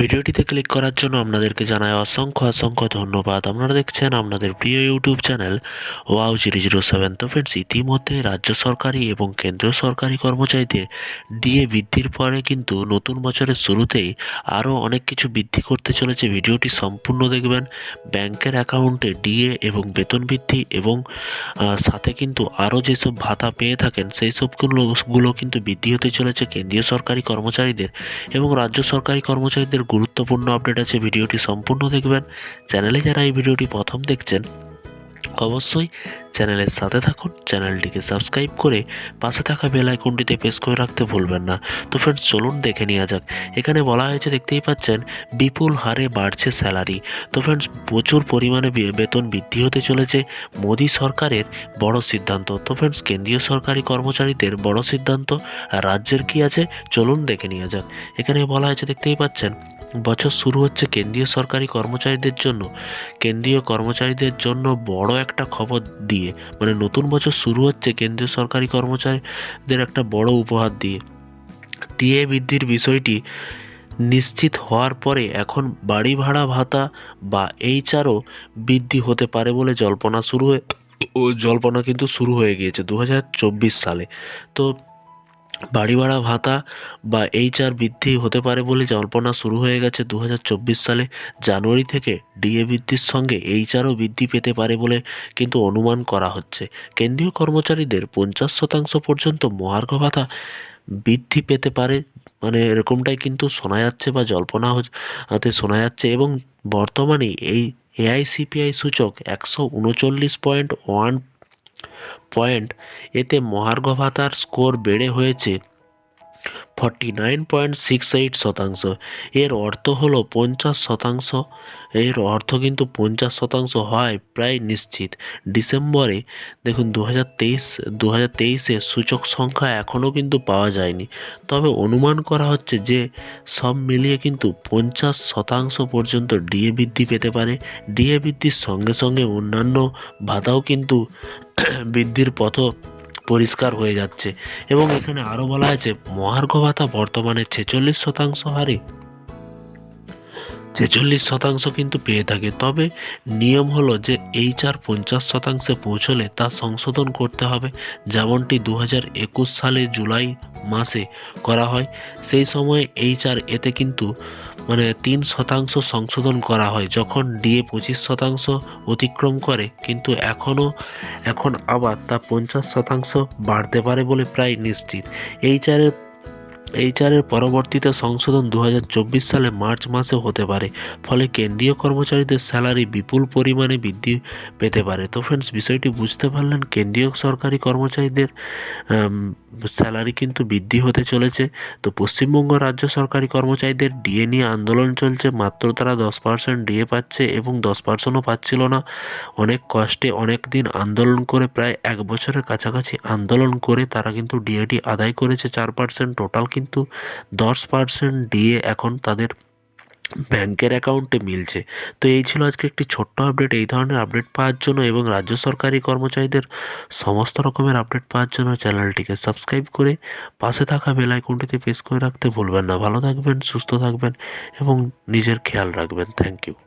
ভিডিওটিতে ক্লিক করার জন্য আপনাদেরকে জানাই অসংখ্য অসংখ্য ধন্যবাদ। আপনারা দেখছেন আপনাদের প্রিয় YouTube channel wow zero zero seven. তো ফ্রেন্ডস ইতিমধ্যে রাজ্য সরকারি এবং কেন্দ্রীয় সরকারি কর্মচারীদের ডিএ বৃদ্ধির পরে কিন্তু নতুন বছরের শুরুতেই আরও অনেক কিছু বৃদ্ধি করতে চলেছে। ভিডিওটি সম্পূর্ণ দেখবেন। ব্যাংকের অ্যাকাউন্টে ডিএ এবং বেতন বৃদ্ধি এবং সাথে কিন্তু আরও যেসব ভাতা পেয়ে থাকেন, সেই সবগুলো গুলো কিন্তু বৃদ্ধি হতে চলেছে কেন্দ্রীয় সরকারি কর্মচারীদের এবং রাজ্য সরকারি কর্মচারীদের গুরুত্বপূর্ণ আপডেট আছে, ভিডিওটি সম্পূর্ণ দেখবেন। চ্যানেলে যারা এই ভিডিওটি প্রথম দেখছেন, অবশ্যই চ্যানেলের সাথে থাকুন, চ্যানেলটিকে সাবস্ক্রাইব করে পাশে থাকা বেল আইকনটিতে প্রেস করে রাখতে ভুলবেন না। তো ফ্রেন্ডস চলুন দেখে নেওয়া যাক। এখানে বলা হয়েছে, দেখতেই পাচ্ছেন, বিপুল হারে বাড়ছে স্যালারি তো ফ্রেন্ডস প্রচুর পরিমাণে বেতন বৃদ্ধি হতে চলেছে মোদী সরকারের বড় সিদ্ধান্ত। তো ফ্রেন্ডস কেন্দ্রীয় সরকারি কর্মচারীদের বড় সিদ্ধান্ত। রাজ্যের কি আছে? চলুন দেখে নেওয়া যাক। এখানে বলা হয়েছে, দেখতেই পাচ্ছেন বছর শুরু হচ্ছে কেন্দ্রীয় সরকারি কর্মচারীদের জন্য। কেন্দ্রীয় কর্মচারীদের জন্য বড় একটা খবর দিয়ে মানে নতুন বছর শুরু হচ্ছে কেন্দ্রীয় সরকারি কর্মচারীদের একটা বড় উপহার দিয়ে। ডিএ বৃদ্ধির বিষয়টি নিশ্চিত হওয়ার পরে এখন বাড়ি ভাড়া ভাতা বা এইচআরও বৃদ্ধি হতে পারে বলে জল্পনা শুরু হয়ে ও জল্পনা কিন্তু শুরু হয়ে গিয়েছে দু হাজার চব্বিশ সালে। তো বাড়ি ভাড়া ভাতা বা এইচআর বৃদ্ধি হতে পারে বলে জল্পনা শুরু হয়ে গেছে দু হাজার চব্বিশ সালে। জানুয়ারি থেকে ডিএ বৃদ্ধির সঙ্গে এইচআরও বৃদ্ধি পেতে পারে বলে কিন্তু অনুমান করা হচ্ছে। কেন্দ্রীয় কর্মচারীদের পঞ্চাশ শতাংশ পর্যন্ত মহার্ঘ ভাতা বৃদ্ধি পেতে পারে মানে এরকমটাই কিন্তু শোনা যাচ্ছে বা জল্পনা হাতে শোনা যাচ্ছে এবং বর্তমানে এই এআইসিপিআই সূচক একশো উনচল্লিশ পয়েন্ট ওয়ান পয়েন্ট। এতে মহার্ঘ ভাতার স্কোর বেড়ে হয়েছে forty nine point six eight শতাংশ। এর অর্থ হলো পঞ্চাশ শতাংশ। এর অর্থ কিন্তু পঞ্চাশ শতাংশ হয় প্রায় নিশ্চিত। ডিসেম্বরে, দেখুন দু হাজার তেইশ দু হাজার তেইশে সূচক সংখ্যা এখনও কিন্তু পাওয়া যায়নি। তবে অনুমান করা হচ্ছে যে সব মিলিয়ে কিন্তু পঞ্চাশ শতাংশ পর্যন্ত ডিএ বৃদ্ধি পেতে পারে। ডিএ বৃদ্ধির সঙ্গে সঙ্গে অন্যান্য ভাতাও কিন্তু বৃদ্ধির পথ পরিষ্কার হয়ে যাচ্ছে। এবং এখানে আরও বলা হয়েছে মহার্ঘ ভাতা বর্তমানে ছেচল্লিশ শতাংশ হারে। ছেচল্লিশ শতাংশ কিন্তু পেয়ে থাকে। তবে নিয়ম হলো যে এইচআর পঞ্চাশ শতাংশে পৌঁছলে তা সংশোধন করতে হবে, যেমনটি দু হাজার একুশ সালে জুলাই মাসে করা হয়। সেই সময়ে সময় এইচআর এতে কিন্তু মানে তিন শতাংশ সংশোধন করা হয়, যখন ডিএ পঁচিশ শতাংশ অতিক্রম করে, কিন্তু এখনও এখন আবার তা পঞ্চাশ শতাংশ বাড়তে পারে বলে প্রায় নিশ্চিত। এইচআরের এইচআরের পরবর্তীতে সংশোধন দু হাজার চব্বিশ সালে মার্চ মাসে হতে পারে, ফলে কেন্দ্রীয় কর্মচারীদের স্যালারি বিপুল পরিমাণে বৃদ্ধি পেতে পারে। তো ফ্রেন্ডস বিষয়টি বুঝতে পারলেন, কেন্দ্রীয় সরকারি কর্মচারীদের স্যালারি কিন্তু বৃদ্ধি হতে চলেছে। তো পশ্চিমবঙ্গ রাজ্য সরকারি কর্মচারীদের ডিএ নিয়ে আন্দোলন চলছে। মাত্র তারা দশ পার্সেন্ট ডিএ পাচ্ছে এবং দশ পার্সেন্টও পাচ্ছিল না। অনেক কষ্টে অনেক দিন আন্দোলন করে প্রায় এক বছরের কাছাকাছি আন্দোলন করে তারা কিন্তু ডিএটি আদায় করেছে। চার পার্সেন্ট টোটাল কিন্তু দশ পার্সেন্ট ডিএ এখন তাদের ব্যাংকের অ্যাকাউন্টে মিলছে। তো এই ছিল আজকে একটি ছোট্ট আপডেট। এই ধরনের আপডেট পাওয়ার জন্য এবং রাজ্য সরকারি কর্মচারীদের সমস্ত রকমের আপডেট পাওয়ার জন্য চ্যানেলটিকে সাবস্ক্রাইব করে পাশে থাকা বেল আইকনটিতে প্রেস করে রাখতে ভুলবেন না। ভালো থাকবেন, সুস্থ থাকবেন এবং নিজের খেয়াল রাখবেন। Thank you.